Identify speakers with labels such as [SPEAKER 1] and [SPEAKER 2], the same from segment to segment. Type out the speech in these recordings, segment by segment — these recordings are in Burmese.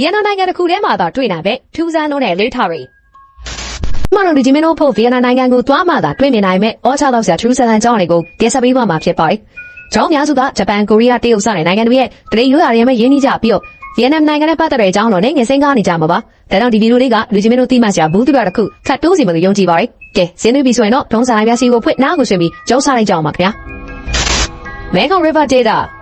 [SPEAKER 1] ဗီယက်နမ်နိုင်ငံတစ်ခုထဲမှာသာတွေ့နိုင်ပဲထူးဆန်းလုံးတဲ့လေထားတွေမတော်ဒီဂျီမင်းတို့ဖို့ဗီယက်နမ်နိုင်ငံကိုသွားမှသာတွေ့မြင်နိုင်မဲ့အောချတော့ဆရာထူးဆန်းအကြောင်းတွေကိုတင်ဆက်ပေးသွားမှာဖြစ်ပါတယ်။ကျောင်းများစုကဂျပန်ကိုရီးယားတရုတ်စတဲ့နိုင်ငံတွေရဲ့တရေရိုးရာတွေနဲ့ရင်းနှီးကြပြီးတော့ဗီယက်နမ်နိုင်ငံနဲ့ပတ်သက်တဲ့အကြောင်းတော့လည်းငယ်စင်းကားနေကြမှာပါ။ဒါကြောင့်ဒီဗီဒီယိုလေးကလူကြီးမင်းတို့သိမှဆရာဘူးတူတာတစ်ခုခတ်တိုးစီမလို့ယုံကြည်ပါတယ်။ကဲဇင်းသွေးပြီဆိုရင်တော့ဒုံးဆိုင်ပြစီကိုဖွင့်နားကိုဆွေးပြီးကျုံးစားလိုက်ကြအောင်ပါခင်ဗျာ။ Mekong River Data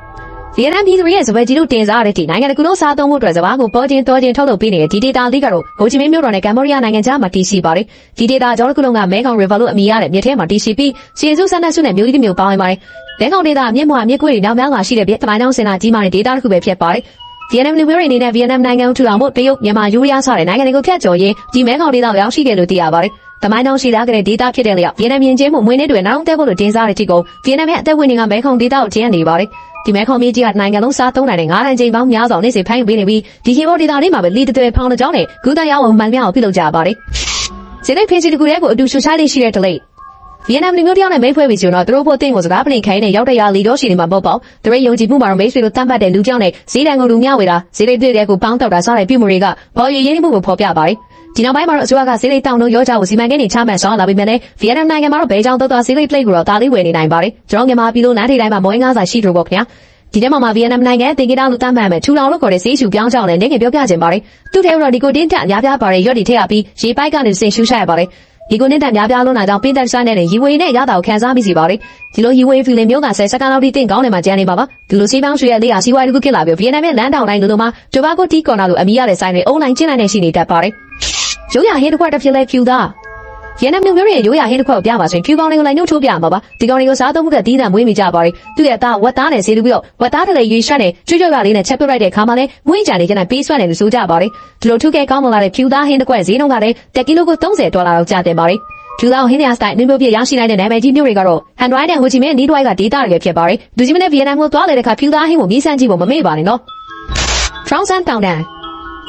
[SPEAKER 1] ဗီယက်နမ်ပြည်သူတွေရဲ့စပွဲကြီးတို့တင်စားရတဲ့ဒီနိုင်ငံတစ်ခုလုံးစားသုံးဖို့အတွက်စဘာကိုပေါ်တင်တော်တင်ထုတ်လုပ်ပေးနေတဲ့ဒီဒေတာလေးကတော့ဟိုချီမင်းမြို့တော်နဲ့ကမ္ဘောဒီးယားနိုင်ငံကြားမှာတည်ရှိပါတယ်။ဒီဒေတာကျောင်းတစ်ခုလုံးကမဲခေါင် River လို့အမည်ရတဲ့မြစ်ထဲမှာတည်ရှိပြီးစီစုဆန်းတဲ့ဆုနဲ့မြို့ကြီးတစ်မြို့ပေါင်းဝင်ပါတယ်။မဲခေါင်ဒေတာမြစ်မွာမြစ်ကွေးတွေနောက်များစွာရှိတဲ့ပြည်သမိုင်းတောင်းစင်တာကြီးမားတဲ့ဒေတာတစ်ခုပဲဖြစ်ပါတယ်။ဗီယက်နမ်လူမျိုးတွေအနေနဲ့ဗီယက်နမ်နိုင်ငံကိုထူထောင်ဖို့တရုတ်မြန်မာယူရီးယားစတဲ့နိုင်ငံတွေကိုဖျက်ကျော်ရင်းဒီမဲခေါင်ဒေတာကိုရောက်ရှိခဲ့လို့သိရပါတယ်။တမိုင်းတောင်ရှိလာတဲ့ဒေတာဖြစ်တဲ့လျောက်ဗီယက်နမ်ယဉ်ကျေးမှုမွေးနေ့တွေနောက်တက်ဖို့လို့တင်စားတဲ့တိကိုဗီယက်နမ်ရဲ့အသက်ဝင်တွေကမဲခေါင်ဒေတာကိုကျင်းနေပါတယ်။ ဒီမဲခေါင်မြေကြီးကနိုင်ငံလုံးစားသုံးနိုင်တဲ့ငါးတန်းချိန်ပေါင်းများစွာနေစေဖိုင်းပေးနေပြီးဒီခေဘောဒေတာလေးမှာပဲလီတသွဲဖောင်းတဲ့ကြောင်းနဲ့ဂူတရောက်အောင်မှန်ပြအောင်ပြုလုပ်ကြပါတယ်။ဇင်းနဲ့ဖင်းစီတကူရဲ့ကိုအတူရှူရှားလေးရှိတဲ့တလေ ဗီယက်နမ်လူမျိုးတယောက်နဲ့မိတ်ဖွဲ့ပြီးဆိုတော့သူတို့ဖို့အသင်းကိုစကားပလင်ခိုင်းနဲ့ရောက်တဲ့ရလီတော့ရှိနေမှာပေါ့ပေါ့သူတို့ယုံကြည်မှုမှာတော့မိတ်ဆွေတို့တတ်ပတ်တဲ့လူကြောင့်နဲ့ဈေးတန်ကိုလူမျှဝေတာဈေးလေးတွေတွေကိုပေါင်းတောက်တာစတဲ့ပြုမှုတွေကဘော်ရည်ရင်းမှုကိုဖော်ပြပါတယ်ဒီနောက်ပိုင်းမှာတော့အစိုးရကဈေးလေးတောင်းလို့ရောကြဖို့စီမံကိန်းတွေချမှတ်ဆောင်လာပြီးမြဲလေဗီယက်နမ်နိုင်ငံမှာတော့ဘဲကြောင်တော်တော်ဈေးလေးပလိတ်ကိုတော့ဒါလေးဝယ်နေနိုင်ပါတယ်ကျွန်တော်မြန်မာပြည်လို့နားထိတိုင်းမှာမွေးငါးစာရှိတို့ပေါ့ခင်ဗျာဒီထဲမှာမှဗီယက်နမ်နိုင်ငံတင်ကြတာလို့တတ်မှတ်မယ်ထူလောင်လို့ခေါ်တဲ့ဆေးရှူပြောင်းကြောင်းလည်းနေငယ်ပြောပြခြင်းပါတယ်သူထဲတော့ဒီကိုတင်းတက်အများပြားပါတဲ့ရွက်တွေထည့်ရပြီးရေပိုက်ကနေစင်ရှူရှာရပါတယ် ဒီကိုနေတဲ့များပြားလုံးလာကြောင့်ပင်းတက်ဆိုင်နဲ့ရီဝေနဲ့ရတာကိုခန်းစားမိစီပါတယ်ဒီလိုရီဝေဖီလင်မျိုးကဆယ်စက္ကန့်လောက်ထိတင့်ကောင်းနေမှာကျန်နေပါပါဒီလိုစီးပေါင်းရွှေရဲ့လေးဟာစီးပွားရေးတစ်ခုဖြစ်လာပြီးဗီယက်နမ်ရဲ့လမ်းတောင်တိုင်းလိုလိုမှာတိုဘာကိုတီကော်နာလိုအမီရတဲ့ဆိုင်တွေအုံလိုင်းကျင်းလိုက်နေရှိနေတတ်ပါတယ်ရိုးရဟင်းတစ်ခွက်တစ်ဖြစ်လဲဖြူသား ဗီယက်နမ်လူမျိုးတွေရိုးရဟင်းတစ်ခွက်ကိုပြပါဆိုရင်ဖြူကောင်းလေးကိုလည်းနှုတ်ထိုးပြမှာပါဒီကောင်တွေကိုစားသုံးမှုကတီးတံမွေးမိကြပါတယ်သူ့ရဲ့အသားဝက်သားနဲ့ဆေးလူပြီးတော့ဝက်သားတလည်းရွေးရှက်နဲ့ကျွတ်ကျွတ်ကလေးနဲ့ချက်ပြလိုက်တဲ့ခါမှလည်းမွေးကြနေကြတဲ့ပေးဆွဲတယ်လို့ဆိုကြပါတယ်ဒီလိုထုခဲ့ကောင်းမလာတဲ့ဖြူသားဟင်းတစ်ခွက်ဈေးနှုန်းကလည်းတစ်ကီလိုကို30ဒေါ်လာလောက်ကျတင်ပါတယ်ကျူလောင်ဟင်းရစတိုင်နင်းမျိုးပြရရှိနိုင်တဲ့နာမည်ကြီးမျိုးတွေကတော့ဟန်ဒရိုက်နဲ့ဟိုချီမင်းနီးဒရိုက်ကဒေတာတွေဖြစ်ပါတယ်။ဒူဂျီမနဲ့ဗီယက်နမ်ကိုသွားလေတဲ့အခါဖြူသားဟင်းကိုမြည်ဆန်းကြည့်ဖို့မမေ့ပါနဲ့နော်။ Trongsan တောင်တန်း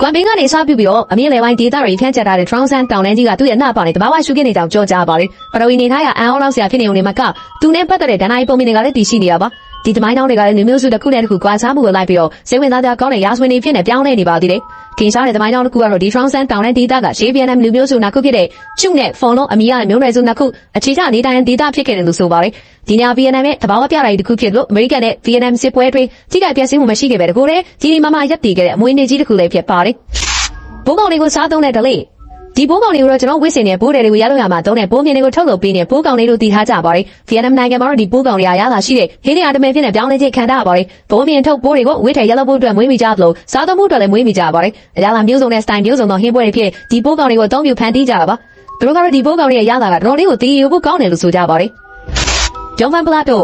[SPEAKER 1] ကွမ်ဘင်းကနေစပြုပြီးတော့အမြင့်လေပိုင်းဒေတာတွေဖြန့်ကျက်ထားတဲ့ Trongsan တောင်တန်းကြီးကသူ့ရဲ့အနှပါနဲ့တဘာဝရှုခင်းနေကြောင်းကြောကြားပါတယ်။ပရဝီနေထားရအန်အောလောက်ဆရာဖြစ်နေုံနဲ့မကသူနဲ့ပတ်သက်တဲ့ဒဏ္ဍာရီပုံမြင်တွေကလည်းတည်ရှိနေရပါ။ ဒီတမိုင်းတောင်းတွေကလည်းလူမျိုးစုတစ်ခုနဲ့တစ်ခုကွာခြားမှုကိုလိုက်ပြီးတော့စိတ်ဝင်စားကြကောင်းတဲ့ရာဇဝင်တွေဖြစ်နေပြောင်းလဲနေပါသေးတယ်။ခင်ရှားတဲ့တမိုင်းတောင်းတစ်ခုကတော့ဒီ Trongsan တောင်နဲ့ဒေတာကရှေးဗီယက်နမ်လူမျိုးစုနှစ်ခုဖြစ်တဲ့ကျုနဲ့ဖုန်လုံးအမီရတဲ့မျိုးနွယ်စုနှစ်ခုအခြေချနေတိုင်းဒေတာဖြစ်ခဲ့တယ်လို့ဆိုပါတယ်။ဒီညဗီယက်နမ်ရဲ့တဘာဝပြတာတစ်ခုဖြစ်လို့အမေရိကန်နဲ့ဗီယက်နမ်စစ်ပွဲတွေကြီးကပြည့်စည်မှုမရှိခဲ့ပဲတကူတဲ့ကြီးကြီးမားမားရပ်တည်ခဲ့တဲ့အမွေးနေ့ကြီးတစ်ခုလည်းဖြစ်ပါတယ်။ဘိုးကောင်တွေကိုစားသုံးတဲ့ဒလေး ဒီဘိုးကောင်တွေကိုတော့ကျွန်တော်ဝစ်စင်နဲ့ဘိုးတယ်တွေကိုရလို့ရမှာတုံးတဲ့ဘိုးမြင်တွေကိုထုတ်လုပ်ပေးနေဘိုးကောင်လေးတို့တည်ထားကြပါတယ်ဗီယက်နမ်နိုင်ငံမှာတော့ဒီဘိုးကောင်တွေကရတာရှိတဲ့ဟင်းတွေအတမဲဖြစ်နေပြောင်းလဲခြင်းခံထားရပါတယ်ဘိုးမြင်ထုတ်ဘိုးတွေကိုဝစ်ထဲရလို့ဘိုးအတွက်မွေးမိကြသလိုစားသုံးမှုအတွက်လည်းမွေးမိကြပါတယ်အရာလာမျိုးစုံနဲ့စတိုင်မျိုးစုံသောဟင်းပွဲတွေဖြစ်ဒီဘိုးကောင်တွေကိုအသုံးပြုဖန်တီးကြတာပါသူတို့ကတော့ဒီဘိုးကောင်တွေရဲ့ရတာကတော်လေးကိုတည်ရဖို့ကောင်းတယ်လို့ဆိုကြပါတယ်ဂျွန်ဖန်ပလာတို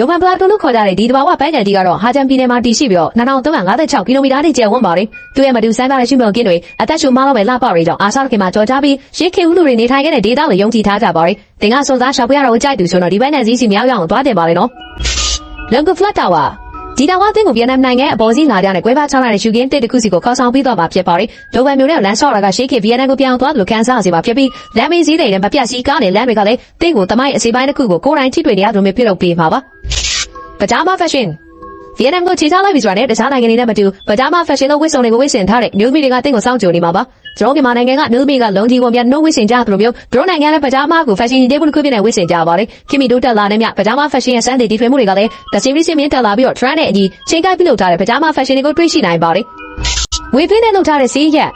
[SPEAKER 1] ဒိုမန်ပလာတိုလို့ခေါ်ကြတဲ့ဒီတဘာဝပန်းချန်တီကတော့ဟာဂျန်ပြည်နယ်မှာတည်ရှိပြီးတော့2356ကီလိုမီတာထိကျယ်ဝန်းပါတယ်။သူ့ရဲ့မတူစမ်းပါတဲ့ရှုမြုံကင်းတွေအသက်ရှူမလောက်ပဲလှပတွေကြောင့်အာရှခင်မှာကြော်ကြပြီးရစ်ခေဦးလူတွေနေထိုင်ခဲ့တဲ့ဒေသကိုယုံကြည်ထားကြပါတယ်။တင်ကစွန်စားရှာဖွေရတော့ကြိုက်သူဆိုတော့ဒီဘက်နဲ့စည်းစီမြောက်ရအောင်သွားတင်ပါလေနော်။လန်ဂူဖလတ်တာဝါ ဒီတာဝါတင်ကိုဗီယက်နမ်နိုင်ငံအပေါ်စီးလာကြတဲ့ကွဲပါးချလာတဲ့ရှူကင်းတစ်တစ်ခုစီကိုခေါ်ဆောင်ပြီးတော့မှာဖြစ်ပါတယ်။ဒိုဗန်မျိုးနဲ့လန်ဆော့ရာကရှေးခေဗီယက်နမ်ကိုပြောင်းသွားလို့ခံစားရစေပါဖြစ်ပြီးလမ်းမေးစည်းတွေနဲ့မပြတ်စီကားနဲ့လမ်းတွေကလည်းတင့်ကိုတမိုင်းအစီပိုင်းတစ်ခုကိုကိုယ်တိုင်ထိတွေ့နေရသူမျိုးပြုလုပ်ပေးမှာပါ။ပဂျာမာဖက်ရှင် ဗီယက်နမ်ကိုခြေချလိုက်ပြီဆိုတာနဲ့တခြားနိုင်ငံတွေနဲ့မတူပဂျာမာဖက်ရှင်လို့ဝတ်စုံတွေကိုဝတ်ဆင်ထားတဲ့မျိုးသမီးတွေကတင့်ကိုစောင့်ကြိုနေမှာပါကျွန်တော်မြန်မာနိုင်ငံကမျိုးသမီးကလုံကြီးပေါ်ပြန်နှုတ်ဝတ်ဆင်ကြသလိုမျိုးတို့နိုင်ငံရဲ့ပဂျာမာကိုဖက်ရှင်ဒီဘူးတစ်ခုပြည့်နဲ့ဝတ်ဆင်ကြပါလေခင်မီတို့တက်လာတဲ့မြပဂျာမာဖက်ရှင်ရဲ့စမ်းသစ်တီထွင်မှုတွေကလည်းတစီရီစင်းမြင့်တက်လာပြီးတော့ trend နဲ့အညီချိန်ကိုက်ပြုလုပ်ထားတဲ့ပဂျာမာဖက်ရှင်တွေကိုတွေ့ရှိနိုင်ပါလေဝေဖင်းနဲ့လုပ်ထားတဲ့စီးရက်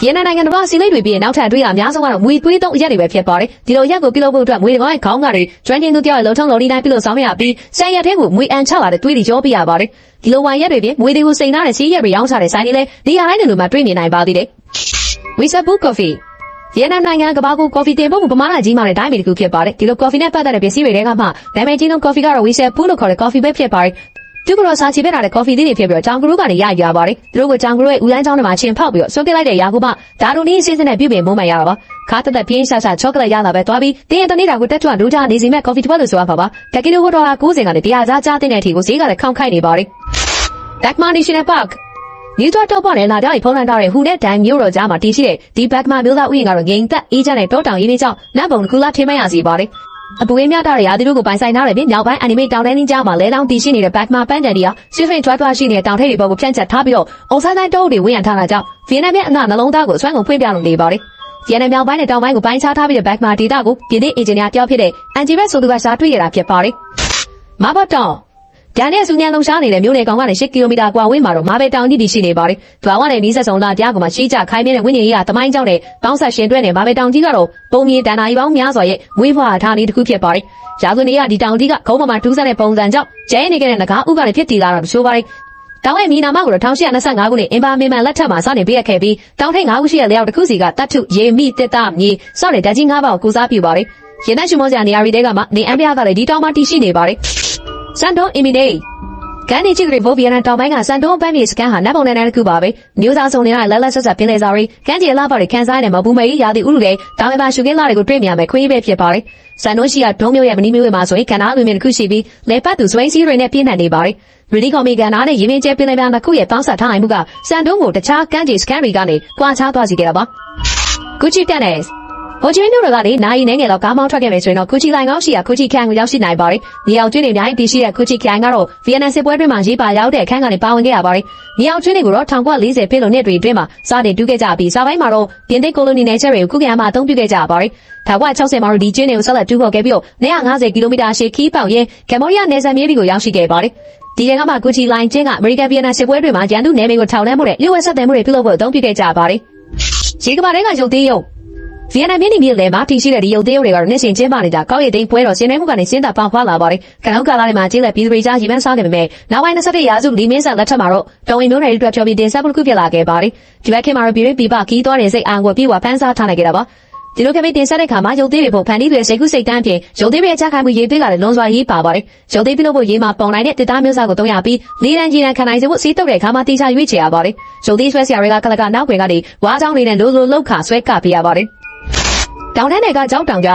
[SPEAKER 1] ဗီယက်နမ်နိုင်ငံတော်စီလိတ်တွေပြီးနောက်ထပ်အတွေ့အများဆုံးကတော့မွေသွေးသုံးအရက်တွေပဲဖြစ်ပါတယ်ဒီလိုရက်ကိုပြုလုပ်ဖို့အတွက်မွေကောင်ရဲ့ခေါင်းကတွေ drinking တို့ပြောရလုံထုံလုံဒီတိုင်းပြုလုပ်ဆောင်ရပြီးဆန်ရက်ထဲကိုမွေအန်ချလာတဲ့သွေးတွေရောပြရပါတယ်ဒီလိုဝိုင်ရက်တွေပြင်မွေတွေကိုစိန်ထားတဲ့စီးရက်တွေရောင်းချတဲ့ဆိုင်တွေလည်းနေရာတိုင်းလိုမှာတွေ့မြင်နိုင်ပါသေးတယ် We Sabu Coffee ဗီယက်နမ်နိုင်ငံကဘာကိုကော်ဖီတင်ဖို့ပမာဏကြီးမားတဲ့တိုင်းပြည်တစ်ခုဖြစ်ပါတယ်ဒီလိုကော်ဖီနဲ့ပတ်သက်တဲ့ပစ္စည်းတွေကမှနာမည်ကြီးဆုံးကော်ဖီကတော့ We Sabu လို့ခေါ်တဲ့ကော်ဖီပဲဖြစ်ပါတယ် သူကတော့စာချီပက်လာတဲ့ကော်ဖီသေးတွေဖြစ်ပြီးတော့ကြောင်ကရူးကနေရယူရပါတယ်သူတို့ကကြောင်ကရူးရဲ့ဦးလိုင်းချောင်းထဲမှာချင်းဖောက်ပြီးတော့ဆွတ်ပစ်လိုက်တဲ့ရာကူမဒါတို့နည်းအစင်းစင်းနဲ့ပြုပြင်မုံမှန်ရတာပါခါတက်တက်ပြင်းရှာရှာချောကလက်ရလာပဲသွားပြီးတင်းရဲ့တနေ့တာကိုတက်ထွန်းဒူးချနေစီမဲ့ကော်ဖီတစ်ပတ်လို့ဆိုရမှာပါတက်ကီလိုဒေါ်လာ90ကနေ100ကြားကြားတဲ့အထိကိုဈေးကလည်းခေါင်ခိုက်နေပါတယ် Dakma National Park မြူတော်တော့ပေါ်နဲ့လာကြိုင်ဖုံးလန်တာတဲ့ဟူနဲ့ဒိုင်မျိုးတော်ကြားမှာတည်ရှိတဲ့ဒီဘက်မာမျိုးသားဥယျာဉ်ကတော့ငိန်သက်အေးချမ်းတဲ့တောတောင်ရင်းလေးကြောင့်နတ်ဘုံတစ်ခုလားထိမရစီပါတယ် အပူရင်းမြတာရရာသူတို့ကိုပိုင်ဆိုင်ထားတယ်ပြင်မြောက်ပိုင်းအနီမေတောင်တန်းကြီးကြားမှာလဲလောင်းတည်ရှိနေတဲ့ဘက်မာပန်းတန်တွေကဆွေးဆွေးထွားထွားရှိနေတဲ့တောင်ထိပ်တွေပေါ်ကိုဖြန့်ချက်ထားပြီးတော့အုံဆိုင်တိုင်းတုပ်တွေဝင်းရံထားတာကြောင့်ဗီယက်နမ်ရဲ့အနာနှလုံးသားကိုအစွမ်းကုန်ဖွင့်ပြလို့နေပါတယ်ဗီယက်နမ်မြောက်ပိုင်းနဲ့တောင်ပိုင်းကိုပိုင်းခြားထားပြီးတဲ့ဘက်မာဒေတာကိုပြည်သစ်အင်ဂျင်နီယာတယောက်ဖြစ်တဲ့အန်ဂျီဘက်ဆိုသူကရှာတွေ့ရတာဖြစ်ပါတယ်မဘတ်တောင် ဒါနဲ့စူညံလုံရှားနေတဲ့မြို့နယ်ကောင်ကနေ10ကီလိုမီတာကွာဝေးမှာတော့မာဘဲတောင်ကြီးတည်ရှိနေပါတယ်။တွာဝနဲ့နီးဆက်ဆောင်လာတရားကမှရှိကြခိုင်းပြတဲ့ဝင်းကြီးကတမိုင်းကြောင့်နဲ့ပေါင်းဆက်ရှင်တွဲနေမာဘဲတောင်ကြီးကတော့ပုံမြင်တန်နာရီပေါင်းများစွာရဲ့ဝေးဖွာထားနေတစ်ခုဖြစ်ပါတယ်။ရာဇဝင်တွေကဒီတောင်ကြီးကခုံးပေါ်မှာထူးဆန်းတဲ့ပုံစံကြောင့်ကျဲနေခဲ့တဲ့ငကားဥကနေဖြစ်တည်လာတော့ဆိုပါတယ်။တောင်ရဲ့မီနာမကိုတော့1825ခုနှစ်အင်ပါမင်မန်လက်ထက်မှာစတင်ပေးရခဲ့ပြီးတောင်ထိပ်9ခုရှိတဲ့လျောက်တစ်ခုစီကတတ်ထုရေမိတစ်တမြေစောက်တဲ့ဓာတ်ကြီး9ပါးကိုကူစားပြပါတယ်။ရင်းနှရှုံမောစရာနေရာတွေတဲကမှနေအမ်ပြားကလည်းဒီတောင်မှာတည်ရှိနေပါတယ်။ စန်တိုအီမီနေကန်ဒီချစ်ကလေးဘိုဗီယန်တောင်ပိုင်းကစန်တုံးပန်းမြေစကန်ဟာနတ်ပုံနဲ့တစ်ခုပါပဲမျိုးသားစုံနေတဲ့လက်လက်ဆက်ဆက်ပင်လေစာရီကန်ကြီးအလားပါတွေခန်းစားနေမှာဘူးမေးရာသီဥတုတွေတောင်ပိုင်းမှာရှုခင်းလာတွေကိုတွေ့မြင်ရမယ်ခွေးပဲဖြစ်ပါတယ်စန်တုံးရှိကဒုံးမျိုးရဲ့မနီးမျိုးမှာဆိုရင်ကန်နာလူမြင်တစ်ခုရှိပြီးလေပတ်သူဆွိန်းစီးတွေနဲ့ပြင်းထန်နေပါတယ်ရီဒီကော်မီကန်နာနဲ့ရင်းမြစ်ကျဲပင်လေများတစ်ခုရဲ့ပေါင်းစပ်ထားနိုင်မှုကစန်တုံးကိုတခြားကန်ကြီးစကန်တွေကနေကွာခြားသွားစေခဲ့တာပါဂူချီတက်နက် ဟိုချီမြို့တော်ကနေနိုင်နေငယ်တော့ကားမောင်းထွက်ခဲ့မယ်ဆိုရင်တော့ကူချီလိုင်ကောင်းရှိရာကူချီခရိုင်ကိုရောက်ရှိနိုင်ပါတယ်။မြေအောင်ကျွန်းတွေအများကြီးတည်ရှိတဲ့ကူချီခရိုင်ကတော့ဗီယက်နမ်စစ်ပွဲတွင်းမှာရေးပါရောက်တဲ့အခန်းကနေပါဝင်ခဲ့ရပါတယ်။မြေအောင်ကျွန်းတွေကိုတော့1940ပြည့်လို့နှစ်တွေအတွင်းမှာစတင်တူးခဲ့ကြပြီးစာပိုင်းမှာတော့ပြင်သစ်ကိုလိုနီနယ်ချက်တွေကိုခုခံမှာအသုံးပြုခဲ့ကြပါတယ်။1960မှာတော့ဒီကျွန်းတွေကိုဆက်လက်တူးဖော်ခဲ့ပြီးတော့150ကီလိုမီတာရှည်ခီးပေါင်ရင်ကမ္ဘောဒီးယားနယ်စပ်မြေတွေကိုရောက်ရှိခဲ့ပါတယ်။ဒီကနေ့ကမှကူချီလိုင်ကျင်းကအမေရိကန်ဗီယက်နမ်စစ်ပွဲတွေမှာရန်သူနယ်မြေကိုထောင်လှမ်းမှုနဲ့လူဝက်ဆက်သွယ်မှုတွေပြုလုပ်ဖို့အသုံးပြုခဲ့ကြပါတယ်။ရေကမာတွေကရုပ်သေးရုပ် ဗီယက်နမ်ပြည်နယ်မြေမှာတည်ရှိတဲ့ဒီရုပ်သေးရုပ်တွေကတော့နှစ်စဉ်ကျင်းပနေတာကောက်ရည်သိမ်းပွဲတော်ဆင်နွှဲမှုကနေစင်းတာပေါင်ဖွာလာပါတယ်။ကနောက်ကာလတွေမှာကျေးလက်ပြည်သူတွေကြားရေပန်းစားနေပေမဲ့နောက်ပိုင်း27ရာစုလီမင်းဆန်လက်ထက်မှာတော့တော်ဝင်မျိုးနယ်တွေအတွက်ဖြောပြီးတင်ဆက်မှုတစ်ခုဖြစ်လာခဲ့ပါတယ်။ဒီဘက်ခေတ်မှာတော့ပြည်တွင်းပြည်ပခီးသွားတဲ့စိတ်အာကိုပြေဝဖန်းစားထားနိုင်ခဲ့တာပါ။ဒီလိုကမိတင်ဆက်တဲ့ခါမှာရုပ်သေးတွေပုံဖန်တီးတွေစိတ်ကူးစိတ်တန်းဖြင့်ရုပ်သေးတွေအကြခိုင်မှုရေးသွေးကလည်းလွန်စွာရေးပါပါတယ်။ရုပ်သေးပြုလုပ်ဖို့ရေးမှာပုံနိုင်တဲ့တစ်သားမျိုးစားကိုတုံးရပြီးလေးတန်းကြီးတန်းခံနိုင်စေဖို့စီးတုပ်တဲ့ခါမှာတေချာရွေးချယ်ရပါတယ်။ရုပ်သေးဆွဲဆရာတွေကကလကနောက်ွယ်ကနေဝါးချောင်းလေးနဲ့လိုလိုလောက်ခါဆွဲကပေးရပါတယ်။ တောင်တန်းတွေကကြောက်တောင်ကြ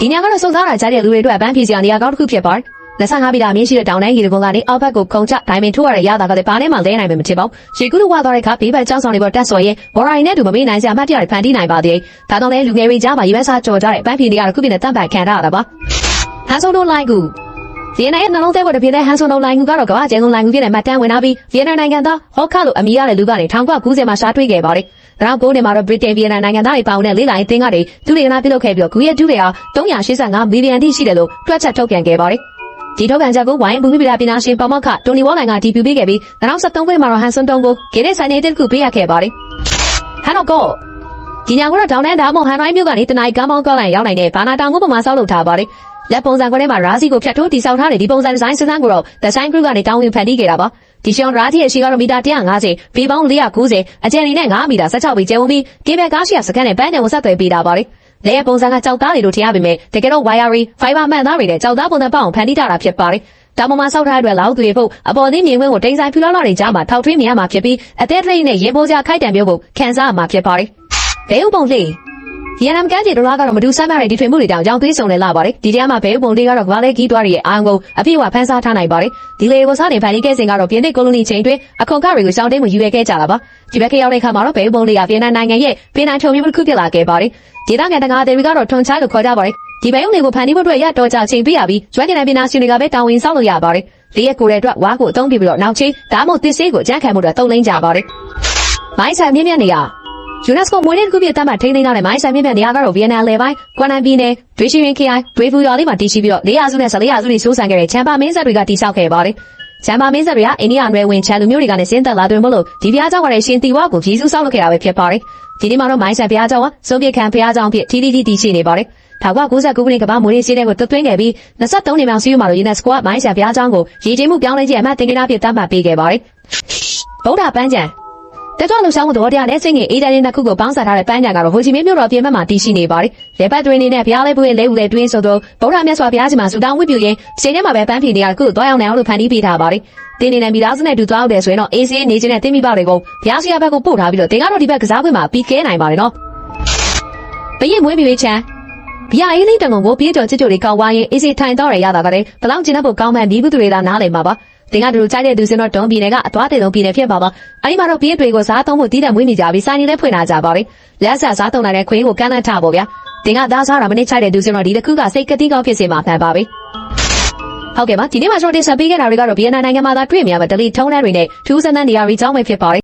[SPEAKER 1] ဒီညကတော့စုံစားတာကြားတဲ့လူတွေအတွက်အပန်းဖြေစရာနေရာကောင်းတစ်ခုဖြစ်ပါတယ်။25မီတာမြင့်ရှိတဲ့တောင်တန်းရေကုန်ကနေအောက်ဘက်ကိုခုန်ချဒိုင်မင်ထိုးရတဲ့ရတာကလည်းဘာနဲ့မှလဲနိုင်မှာမဖြစ်ပါဘူး။ရေကူးလို့ဝသွားတဲ့အခါဘေးဘက်ကြောက်ဆောင်တွေပေါ်တက်ဆော်ရင်ဘော်ရိုင်းနဲ့တူမမေးနိုင်စရာမှတ်တရတွေဖန်တီးနိုင်ပါသေးတယ်။ဒါတော့လည်းလူငယ်တွေကြားမှာရေဘက်စားကြော်ကြတဲ့အပန်းဖြေတွေကတစ်ခုပြနဲ့တန့်ပတ်ခံရတာပါ။ဟန်ဆိုးတို့လိုက်ကူ ဗီယက်နမ်ရဲ့နှလုံးသားပေါ်တစ်ပြည့်တဲ့ဟန်ဆိုနိုလိုင်ကူကတော့ကမ္ဘာကျန်းဆုံးလိုင်ကူပြည့်တဲ့မှတ်တမ်းဝင်လာပြီးဗီယက်နမ်နိုင်ငံသားဟော့ခါလိုအမည်ရတဲ့လူကနေ1990မှာရှာတွေ့ခဲ့ပါတယ်။နောက်9နှစ်မှာတော့ဗြိတိန်ဗီယက်နမ်နိုင်ငံသားတွေပါဝင်တဲ့လေးလိုင်းအသင်းကနေသူတွေကနာပြုလုပ်ခဲ့ပြီးတော့ဂူရဲ့ဒုတွေဟာ385မီလီယံတိရှိတယ်လို့တွက်ချက်ထုတ်ပြန်ခဲ့ပါတယ်။ဒီထုတ်ပြန်ချက်ကိုဝိုင်းဘူမီပီလာပညာရှင်ပေါမောက်ခတိုနီဝေါလိုင်ကတီးပြပေးခဲ့ပြီး2013ခုနှစ်မှာတော့ဟန်ဆွန်တုံကိုဂေတဲ့ဆိုင်နေတဲ့တစ်ခုပေးရခဲ့ပါတယ်။ဟန်တော့ကောဒီညကတော့ဒေါင်းနန်ဒါမှမဟုတ်ဟန်ရိုင်းမြို့ကနေတနင်္ဂနွေကမ်းမောင်းကောက်လိုက်ရောက်နိုင်တဲ့ဘာနာတောင်ကိုပုံမှန်ဆောက်လုပ်ထားပါတယ်။ လက်ပုံစံခွဲထဲမှာရာစီကိုဖြတ်ထိုးတည်ဆောက်ထားတဲ့ဒီပုံစံဒီဇိုင်းစစမ်းကိုတော့ Design Group ကနေတောင်းဝင်ဖန်တီးခဲ့တာပါ။ဒီရှောင်းရာစီရဲ့ရှည်ကတော့မီတာ150၊ပေပေါင်း490အကျယ်အနေနဲ့9မီတာ16ပေကျယ်ဝန်းပြီးကေဘယ်ကားရှိရာစကန်နဲ့ပန်းတယ်ကိုဆက်သွယ်ပေးတာပါတယ်။လက်ရပုံစံကကြောက်သားတွေလို့ထင်ရပေမဲ့တကယ်တော့ wiring fiber မှန်သားတွေနဲ့ကြောက်သားပုံစံပေါအောင်ဖန်တီးထားတာဖြစ်ပါတယ်။တောင်ပေါ်မှာဆောက်ထားတဲ့အတွက်လောက်သူတွေဖို့အပေါ်သင်းမြင်ကွင်းကိုတိမ်ဆိုင်ဖူလာလာတွေကြားမှာထောက်ထွင်းမြင်ရမှာဖြစ်ပြီးအသက်ထိတ်နဲ့ရင်ပိုးကြခိုက်တံပြုတ်ဖို့ခန်းစားရမှာဖြစ်ပါတယ်။ဘဲဥပုံလေး ဗီယက်နမ်ကမ်းခြေဒေါ်လာကတော့မဒူဆမ်းမတဲ့ဒီထွေမှုတွေတောင်ကြောင်းသွေးဆုံနေလာပါတယ်ဒီတရားမှာဘဲဥပုံလေးကတော့ကဘာလဲခီးသွားရဲ့အာငုံအပြည့်အဝဖန်ဆားထားနိုင်ပါတယ်ဒီလေကိုစားနေဖန်တီးခဲ့စဉ်ကတော့ပြင်သစ်ကိုလိုနီချိန်တွင်အခွန်ကတွေကိုရှောင်းတိတ်မှုယူရခဲ့ကြတာပါဒီဘက်ကရောက်တဲ့အခါမှာတော့ဘဲဥပုံလေးကဗီယက်နမ်နိုင်ငံရဲ့ပြည်နိုင်ထုံမျိုးတစ်ခုဖြစ်လာခဲ့ပါတယ်ဒေသခံတကာတွေကတော့ထွန်ချိုင်းလို့ခေါ်ကြပါတယ်ဒီဘဲဥတွေကိုဖန်တီးဖို့အတွက်ရတော့ကြချိန်ပြရပြီးကျွမ်းကျင်တဲ့ပညာရှင်တွေကပဲတာဝန်ဆောက်လို့ရပါတယ်လေးရက်ကိုယ်တဲ့အတွက်ဝါးကိုအသုံးပြုပြီးတော့နောက်ချင်းဒါမှမဟုတ်သစ်ဆေးကိုကြမ်းခံမှုတွေတုံးလိမ့်ကြပါတယ်မိုင်းဆန်မြင့်မြတ်နေရ UNESCO မွေးနေ့တစ်ခုပြည့်တတ်မှတ်ထိန်းသိမ်းထားတဲ့မိုင်းဆိုင်မြင့်မြတ်နေရာကတော့ဗီယက်နမ်လေပိုင်းကွမ်နမ်ပြည်နယ်ဒွေရှိရင်ခရိုင်ဒွေဖူရွာလေးမှာတည်ရှိပြီးတော့၄ရာစုနဲ့၁၄ရာစုတွေစိုးစံခဲ့တဲ့ချမ်ပါမင်းဆက်တွေကတည်ဆောက်ခဲ့ပါတယ်။ချမ်ပါမင်းဆက်တွေကအိန္ဒိယနယ်ဝင်ချန်လူမျိုးတွေကနေဆင်းသက်လာတယ်မို့လို့ဒီဘုရားကျောင်းကလည်းရှင်တီဝါကိုဂျေစုဆောက်လုပ်ခဲ့တာပဲဖြစ်ပါတယ်။ဒီနေ့မှာတော့မိုင်းဆိုင်ဘုရားကျောင်းကစွန်ပြခံဘုရားကျောင်းဖြစ်ထီထီထီတည်ရှိနေပါတယ်။ထောက်က69ခုနှစ်ကမ္ဘာမွေးနေ့စီးတဲ့ကိုတွတ်သွင်းခဲ့ပြီး23နှစ်မြောက်စီးယူမှာတော့ UNESCO ကမိုင်းဆိုင်ဘုရားကျောင်းကိုရည်ကြည်မှုပြောင်းလဲခြင်းအမှတ်သင်္ကေတဖြစ်သတ်မှတ်ပေးခဲ့ပါတယ်။ဗုဒ္ဓပန်းချံ တက်ကြွလှူဆောင်မှုတော်တရားနဲ့စိတ်ငြိမ်အေးချမ်းတဲ့နှစ်ခုကိုပေါင်းစပ်ထားတဲ့ပန်းကြံကတော့ဟိုချီမင်းမြို့တော်ပြင်ဘက်မှာတည်ရှိနေပါတယ်။လေပတ်တွင်းနေနဲ့ဘုရားလေးပွေးလေးဦးလေးတွင်းဆိုတော့ဗုဒ္ဓမြတ်စွာဘုရားရှင်မှာဆူတောင်းဝတ်ပြုရင်းချိန်ထဲမှာပဲပန်းဖြေနေရခုသွားရောက်နေအောင်လို့ဖန်တီးပေးထားပါတယ်။တင်းနေနဲ့မိသားစုနဲ့တူသွားအောင်တယ်ဆိုရင်တော့အေးဆေးနေခြင်းနဲ့တင်းမိပါတွေကိုဘုရားဆရာဘက်ကိုပို့ထားပြီးတော့တင်ကတော့ဒီဘက်ကစားခွင့်မှာပြီးကဲနိုင်ပါတယ်နော်။ဘရင်မွေးပြီးချမ်းဘီယာအေးလေးတန်ကုန်ကိုပြေးကြော်ချစ်ကြိုတွေကောက်ဝိုင်းရင်အေးစေးထိုင်တော့ရရတာကလည်းဘလောက်ကျင်းတဲ့ဖို့ကောင်းမှန်ပြီးဘူးသူတွေသာနားလည်မှာပါ တင်ကတူကြိုက်တဲ့သူစင်တော့ဒုံပြည်နယ်ကအသွားတဲ့လုံးပြည်နယ်ဖြစ်ပါပါအဲဒီမှာတော့ပြည့်တွေကိုစားသုံးဖို့တီးတဲ့မွေးနေကြပြီးစာနေလဲဖွင့်လာကြပါပြီလက်ဆက်စားသုံးနိုင်တဲ့ခွေးကိုကမ်းလှမ်းထားပါဗျာတင်ကသားစားတာမနစ်ချိုက်တဲ့သူဆိုတော့ဒီတစ်ခုကစိတ်ကတိကောင်းဖြစ်စေမှာဖန်ပါပဲဟုတ်ကဲ့ပါဒီနေ့မှာကျွန်တော်တင်ဆက်ပေးခဲ့တာတွေကတော့ဗီယက်နမ်နိုင်ငံမှာသာတွေ့မြင်ရမယ့်ဒလီထုံးတန်းတွေနဲ့ထူးဆန်းတဲ့နေရာတွေအကြောင်းပဲဖြစ်ပါတယ်